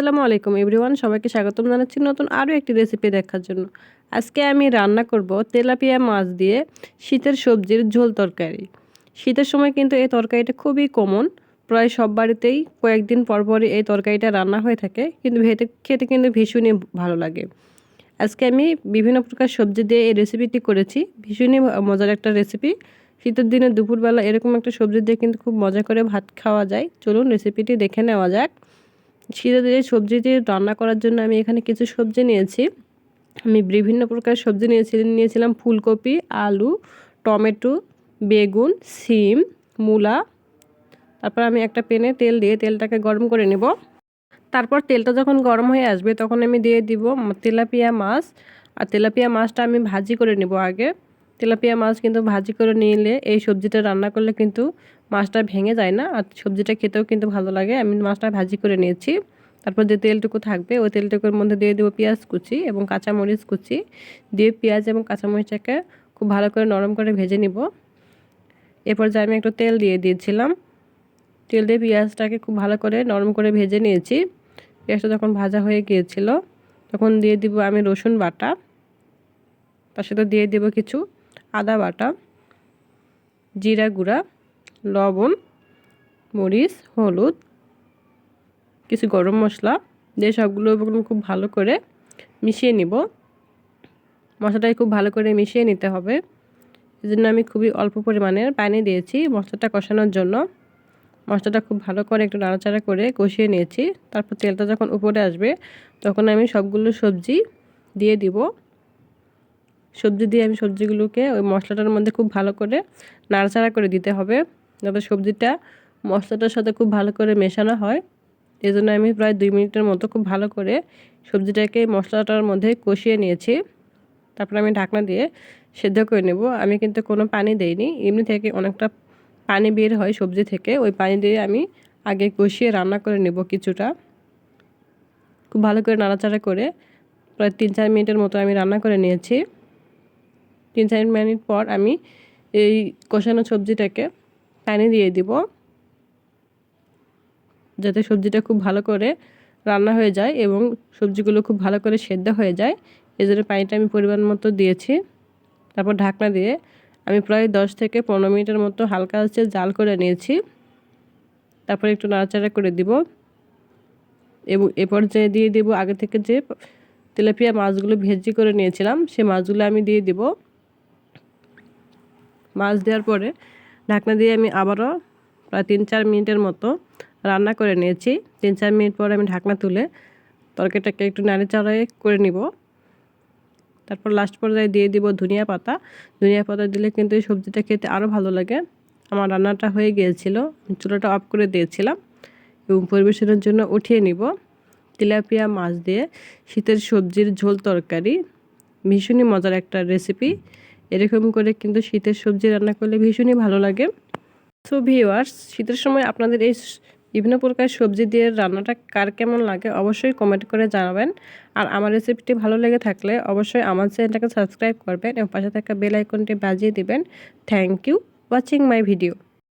আসসালামু আলাইকুম এভরিওয়ান, সবাইকে স্বাগতম জানাচ্ছি নতুন আরও একটি রেসিপি দেখার জন্য। আজকে আমি রান্না করব তেলাপিয়া মাছ দিয়ে শীতের সবজির ঝোল তরকারি। শীতের সময় কিন্তু এই তরকারিটা খুবই কমন প্রায় সব বাড়িতেই কয়েকদিন পর পরই এই তরকারিটা রান্না হয়ে থাকে, কিন্তু ভেতে, খেতে কিন্তু ভীষণই ভালো লাগে। আজকে আমি বিভিন্ন প্রকার সবজি দিয়ে এই রেসিপিটি করেছি, ভীষণই মজার একটা রেসিপি শীতের দিনে দুপুরবেলা এরকম একটা সবজি দিয়ে কিন্তু খুব মজা করে ভাত খাওয়া যায়। চলুন রেসিপিটি দেখে নেওয়া যাক। সবজি দিয়ে রান্না করার জন্য আমি এখানে কিছু সবজি নিয়েছি। আমি বিভিন্ন প্রকার সবজি নিয়েছি, নিয়েছিলাম ফুলকপি, আলু, টমেটো, বেগুন, সিম, মূলা। তারপর আমি একটা পেনে তেল দিয়ে তেলটাকে গরম করে নেব। তারপর তেলটা যখন গরম হয়ে আসবে তখন আমি দিয়ে দিব তেলাপিয়া মাছ। আর তেলাপিয়া মাছটা আমি ভাজি করে নেব আগে। তেলাপিয়া মাছ কিন্তু ভাজি করে নিলে এই সবজিটা রান্না করলে কিন্তু মাছটা ভেঙে যায় না আর সবজিটা খেতেও কিন্তু ভালো লাগে। আমি মাছটা ভাজি করে নিয়েছি। তারপর যে তেলটুকু থাকবে, ওই তেলটুকুর মধ্যে দিয়ে দেবো পেঁয়াজ কুচি এবং কাঁচামরিচ কুচি। দিয়ে পেঁয়াজ এবং কাঁচামরিচটাকে খুব ভালো করে নরম করে ভেজে নিব। এরপর যে আমি একটু তেল দিয়ে দিয়েছিলাম। তেল দিয়ে পেঁয়াজটাকে খুব ভালো করে নরম করে ভেজে নিয়েছি। পেঁয়াজটা যখন ভাজা হয়ে গিয়েছিল, তখন দিয়ে দিব আমি রসুন বাটা। তার সাথে দিয়ে দেবো কিছু আদা বাটা, জিরা গুঁড়া লবণ, মরিচ, হলুদ, কিছু গরম মশলা দিয়ে সবগুলো খুব ভালো করে মিশিয়ে নিব। মশলাটাই খুব ভালো করে মিশিয়ে নিতে হবে। এই জন্য আমি খুবই অল্প পরিমাণের পানি দিয়েছি মশলাটা কষানোর জন্য। মশলাটা খুব ভালো করে একটু নাড়াচাড়া করে কষিয়ে নিয়েছি। তারপর তেলটা যখন উপরে আসবে, তখন আমি সবগুলো সবজি দিয়ে দিব। সবজি দিয়ে আমি সবজিগুলোকে ওই মশলাটার মধ্যে খুব ভালো করে নাড়াচাড়া করে দিতে হবে। যাতে সবজিটা মশলাটার সাথে খুব ভালো করে মেশানো হয়। এই জন্য আমি প্রায় দুই মিনিটের মতো খুব ভালো করে সবজিটাকে মশলাটার মধ্যে কষিয়ে নিয়েছি। তারপর আমি ঢাকনা দিয়ে সেদ্ধ করে নেব। আমি কিন্তু কোনো পানি দেইনি। এমনি থেকে অনেকটা পানি বের হয় সবজি থেকে। ওই পানি দিয়ে আমি আগে কষিয়ে রান্না করে নেব কিছুটা। খুব ভালো করে নাড়াচাড়া করে প্রায় তিন চার মিনিটের মতো আমি রান্না করে নিয়েছি। তিন চার মিনিট পর আমি এই কষানো সবজিটাকে পানি দিয়ে দিব যাতে সবজিটা খুব ভালো করে রান্না হয়ে যায় এবং সবজিগুলো খুব ভালো করে সেদ্ধ হয়ে যায়। এই জন্য পানিটা আমি পরিমাণ মতো দিয়েছি। তারপর ঢাকনা দিয়ে আমি প্রায় দশ থেকে পনেরো মিনিটের মতো হালকা হচ্ছে জাল করে নিয়েছি। তারপর একটু নাড়াচাড়া করে দিব। এবং এ পর্যায়ে দিয়ে দিব আগে থেকে যে তেলাপিয়া মাছগুলো ভেজি করে নিয়েছিলাম, সে মাছগুলো আমি দিয়ে দিব। মাছ দেওয়ার পরে ঢাকনা দিয়ে আমি আবারও প্রায় তিন চার মিনিটের মতো রান্না করে নিয়েছি। তিন চার মিনিট পর আমি ঢাকনা তুলে তরকারিটাকে একটু নাড়ে চাড়াই করে নিব। তারপর লাস্ট পর্যায়ে দিয়ে দিব ধনিয়া পাতা। ধনিয়া পাতা দিলে কিন্তু এই সবজিটা খেতে আরও ভালো লাগে। আমার রান্নাটা হয়ে গিয়েছিল চুলাটা অফ করে দিয়েছিলাম। এবং পরিবেশনের জন্য উঠিয়ে নিব। তেলাপিয়া মাছ দিয়ে শীতের সবজির ঝোল তরকারি ভীষণই মজার একটা রেসিপি এরকম করে কিন্তু শীতের সবজি রান্না করলে ভীষণই ভালো লাগে। সো ভিওয়ার্স শীতের সময় আপনাদের এই বিভিন্ন প্রকার সবজি দিয়ে রান্নাটা কার কেমন লাগে অবশ্যই কমেন্ট করে জানাবেন। আর আমার রেসিপিটি ভালো লেগে থাকলে অবশ্যই আমার চ্যানেলটাকে সাবস্ক্রাইব করবেন এবং পাশে থাকা বেল আইকনটি বাজিয়ে দিবেন। Thank you watching my video